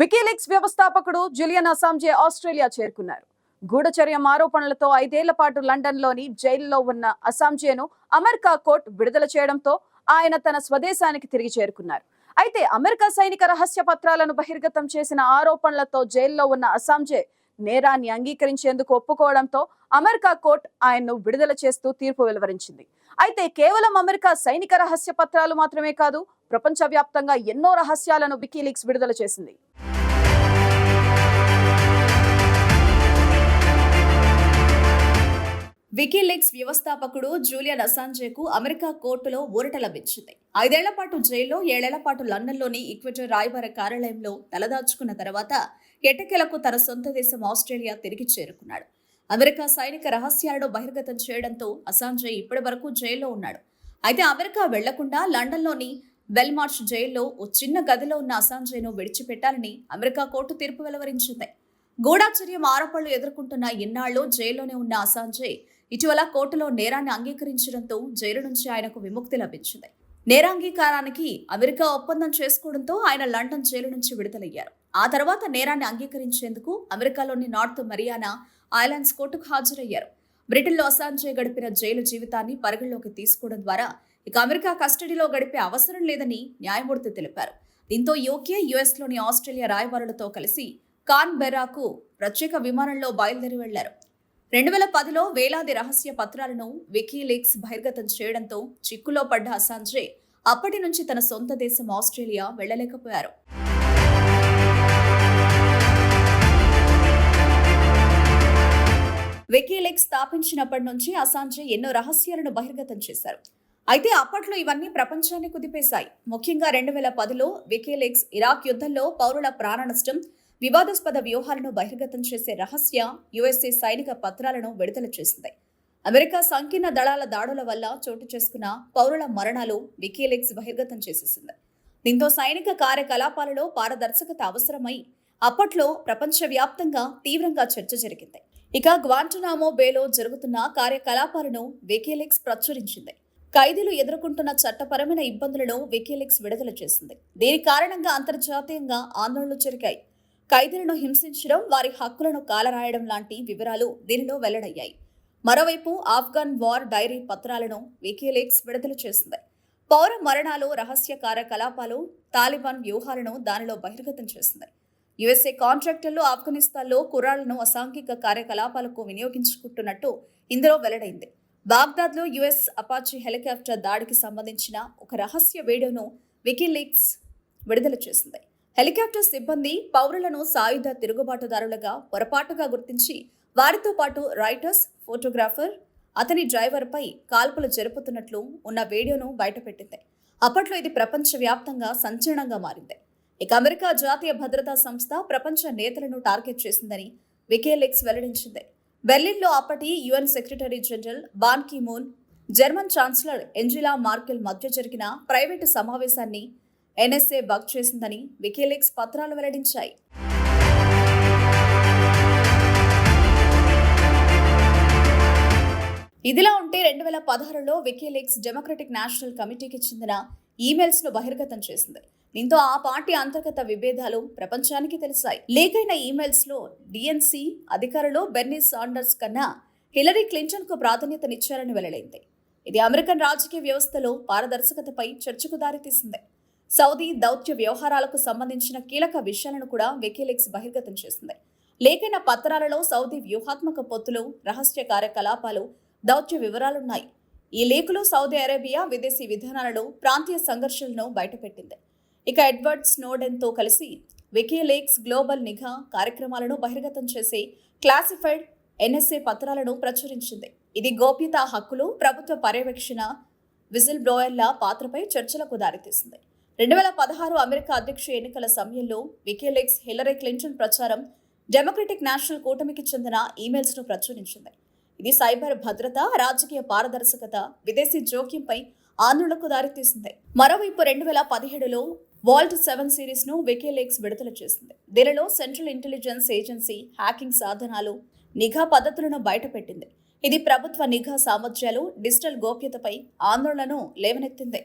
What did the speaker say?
WikiLeaks వ్యవస్థాపకుడు Julian Assange Australia చేరుకున్నారు. గూఢచర్యం ఆరోపణలతో ఐదేళ్ళ పాటు లండన్లోని జైల్లో ఉన్న అసాంజేను అమెరికా కోర్టు విడుదల చేయడంతో ఆయన తన స్వదేశానికి తిరిగి చేరుకున్నారు. అయితే అమెరికా సైనిక రహస్య పత్రాలను బహిర్గతం చేసిన ఆరోపణలతో జైల్లో ఉన్న అసాంజే నేరాన్ని అంగీకరించేందుకు ఒప్పుకోవడంతో అమెరికా కోర్టు ఆయన్ను విడుదల చేస్తూ తీర్పు వెలువరించింది. అయితే కేవలం అమెరికా సైనిక రహస్య పత్రాలు మాత్రమే కాదు ప్రపంచవ్యాప్తంగా ఎన్నో రహస్యాలను వికీలీక్స్ విడుదల చేసింది. వికీలీక్స్ వ్యవస్థాపకుడు జూలియన్ అసాంజేకు అమెరికా కోర్టులో ఊరట లభించింది ఐదేళ్ళ పాటు జైల్లో ఏళ్ళ పాటు లండన్లోని ఈక్వెటర్ రాయబార కార్యాలయంలో తలదాచుకున్న తర్వాత ఎటకెలకు తన సొంత దేశం ఆస్ట్రేలియా తిరిగి చేరుకున్నాడు. అమెరికా సైనిక రహస్యాలను బహిర్గతం చేయడంతో అసాంజే ఇప్పటి వరకు జైల్లో ఉన్నాడు. అయితే అమెరికా వెళ్ళకుండా లండన్లోని బెల్మార్ష్ జైల్లో ఓ చిన్న గదిలో ఉన్న అసాంజేను విడిచిపెట్టాలని అమెరికా కోర్టు తీర్పు వెలువరించింది. గూఢాచర్యం ఆరోపణలు ఎదుర్కొంటున్న ఇన్నాళ్ళు జైల్లోనే ఉన్న అసాంజే ఇటీవల కోర్టులో నేరాన్ని అంగీకరించడంతో జైలు నుంచి ఆయనకు విముక్తి లభించింది. నేరాంగీకారానికి అమెరికా ఒప్పందం చేసుకోవడంతో ఆయన లండన్ జైలు నుంచి విడుదలయ్యారు. ఆ తర్వాత నేరాన్ని అంగీకరించేందుకు అమెరికాలోని నార్త్ మరియానా ఐలాండ్స్ కోర్టుకు హాజరయ్యారు. బ్రిటన్లో అసాంజే గడిపిన జైలు జీవితాన్ని పరిగణలోకి తీసుకోవడం ద్వారా ఇక అమెరికా కస్టడీలో గడిపే అవసరం లేదని న్యాయమూర్తి తెలిపారు. దీంతో యూకే యుఎస్లోని ఆస్ట్రేలియా రాయబారులతో కలిసి కాన్ బెర్రాకు ప్రత్యేక విమానంలో బయలుదేరి వెళ్ళారు. రెండు వేల పదిలో వేలాది రహస్య పత్రాలను వికీలీక్స్ బహిర్గతం చేయడంతో చిక్కులో పడ్డ అసాంజే అప్పటి నుంచి తన సొంత దేశం ఆస్ట్రేలియా వెళ్ళలేకపోయారు వికీలీక్స్ స్థాపించినప్పటి నుంచి అసాంజే ఎన్నో రహస్యాలను బహిర్గతం చేశారు. అయితే అప్పట్లో ఇవన్నీ ప్రపంచాన్ని కుదిపేశాయి. ముఖ్యంగా రెండు వేల పదిలో వికీలీక్స్ ఇరాక్ యుద్ధంలో పౌరుల ప్రాణ నష్టం వివాదాస్పద వ్యూహాలను బహిర్గతం చేసే రహస్య యుఎస్ఏ సైనిక పత్రాలను విడుదల చేసింది. అమెరికా సంకీర్ణ దళాల దాడుల వల్ల చోటు చేసుకున్న పౌరుల మరణాలు వికీలీక్స్ బహిర్గతం చేసేసింది. దీంతో సైనిక కార్యకలాపాలలో పారదర్శకత అవసరమై అప్పట్లో ప్రపంచవ్యాప్తంగా తీవ్రంగా చర్చ జరిగింది. ఇక గ్వాంటనామో బేలో జరుగుతున్న కార్యకలాపాలను వికీలీక్స్ ప్రచురించింది. ఖైదీలు ఎదుర్కొంటున్న చట్టపరమైన ఇబ్బందులను వికీలీక్స్ విడుదల చేసింది. దీని కారణంగా అంతర్జాతీయంగా ఆందోళనలు జరిగాయి. ఖైదీలను హింసించడం వారి హక్కులను కాలరాయడం లాంటి వివరాలు దీనిలో వెల్లడయ్యాయి. మరోవైపు ఆఫ్ఘన్ వార్ డైరీ పత్రాలను వికీలీక్స్ విడుదల చేసింది. పౌర మరణాలు రహస్య కార్యకలాపాలు తాలిబాన్ వ్యూహాలను దానిలో బహిర్గతం చేసింది. యుఎస్ఏ కాంట్రాక్టర్లు ఆఫ్ఘనిస్తాన్లో కుర్రాళ్ళను అసాంఘిక కార్యకలాపాలకు వినియోగించుకుంటున్నట్టు ఇందులో వెల్లడైంది. బాగ్దాద్లో యుఎస్ అపాచీ హెలికాప్టర్ దాడికి సంబంధించిన ఒక రహస్య వీడియోను వికీలీక్స్ విడుదల చేసింది. హెలికాప్టర్ సిబ్బంది పౌరులను సాయుధ తిరుగుబాటుదారులుగా పొరపాటుగా గుర్తించి వారితో పాటు రైటర్స్ ఫోటోగ్రాఫర్ అతని డ్రైవర్పై కాల్పులు జరుపుతున్నట్లు ఉన్న వీడియోను బయటపెట్టింది. అప్పట్లో ఇది ప్రపంచవ్యాప్తంగా సంచలనంగా మారింది. ఇక అమెరికా జాతీయ భద్రతా సంస్థ ప్రపంచ నేతలను టార్గెట్ చేసిందని వికేలెక్స్ వెల్లడించింది. బెర్లిన్లో అప్పటి UN secretary general Ban Ki Moon German chancellor Angela Merkel మధ్య జరిగిన ప్రైవేటు సమావేశాన్ని ఎన్ఎస్ఏ బగ్ చేసిందని వికీలీక్స్ పత్రాలు వెల్లడించాయి. ఇదిలా ఉంటే రెండు వేల పదహారులో వికీలీక్స్ డెమోక్రటిక్ నేషనల్ కమిటీకి చెందిన ఈమెయిల్స్ను బహిర్గతం చేసింది. దీంతో ఆ పార్టీ అంతర్గత విభేదాలు ప్రపంచానికి తెలిసాయి. లీక్ అయిన ఈమెయిల్స్లో డిఎన్సీ అధికారులు బెర్నీ సాండర్స్ కన్నా హిలరీ క్లింటన్కు ప్రాధాన్యతనిచ్చారని వెల్లడైంది. ఇది అమెరికన్ రాజకీయ వ్యవస్థలో పారదర్శకతపై చర్చకు దారితీసింది. సౌదీ దౌత్య వ్యవహారాలకు సంబంధించిన కీలక విషయాలను కూడా వికీలీక్స్ బహిర్గతం చేసింది. లేఖైన పత్రాలలో సౌదీ వ్యూహాత్మక పొత్తులు రహస్య కార్యకలాపాలు దౌత్య వివరాలున్నాయి. ఈ లేఖలో సౌదీ అరేబియా విదేశీ విధానాలలో ప్రాంతీయ సంఘర్షణలను బయటపెట్టింది. ఇక ఎడ్వర్డ్ స్నోడెన్తో కలిసి వికీలీక్స్ గ్లోబల్ నిఘా కార్యక్రమాలను బహిర్గతం చేసి క్లాసిఫైడ్ ఎన్ఎస్ఏ పత్రాలను ప్రచురించింది. ఇది గోప్యత హక్కులు ప్రభుత్వ పర్యవేక్షణ విజిల్ బ్లోయర్ల పాత్రపై చర్చలకు దారితీసింది. రెండు వేల పదహారు అమెరికా అధ్యక్ష ఎన్నికల సమయంలో వికీలీక్స్ హిల్లరీ క్లింటన్ ప్రచారం డెమోక్రటిక్ నేషనల్ కూటమికి చెందిన ఈమెయిల్స్ను ప్రచురించింది. ఇది సైబర్ భద్రత రాజకీయ పారదర్శకత విదేశీ జోక్యంపై ఆందోళనకు దారితీసింది. మరోవైపు రెండు వేల పదిహేడులో వాల్ట్ సెవెన్ సిరీస్ను విడుదల చేసింది. దీనిలో సెంట్రల్ ఇంటెలిజెన్స్ ఏజెన్సీ హ్యాకింగ్ సాధనాలు నిఘా పద్ధతులను బయటపెట్టింది. ఇది ప్రభుత్వ నిఘా సామర్థ్యాలు డిజిటల్ గోప్యతపై ఆందోళనను లేవనెత్తింది.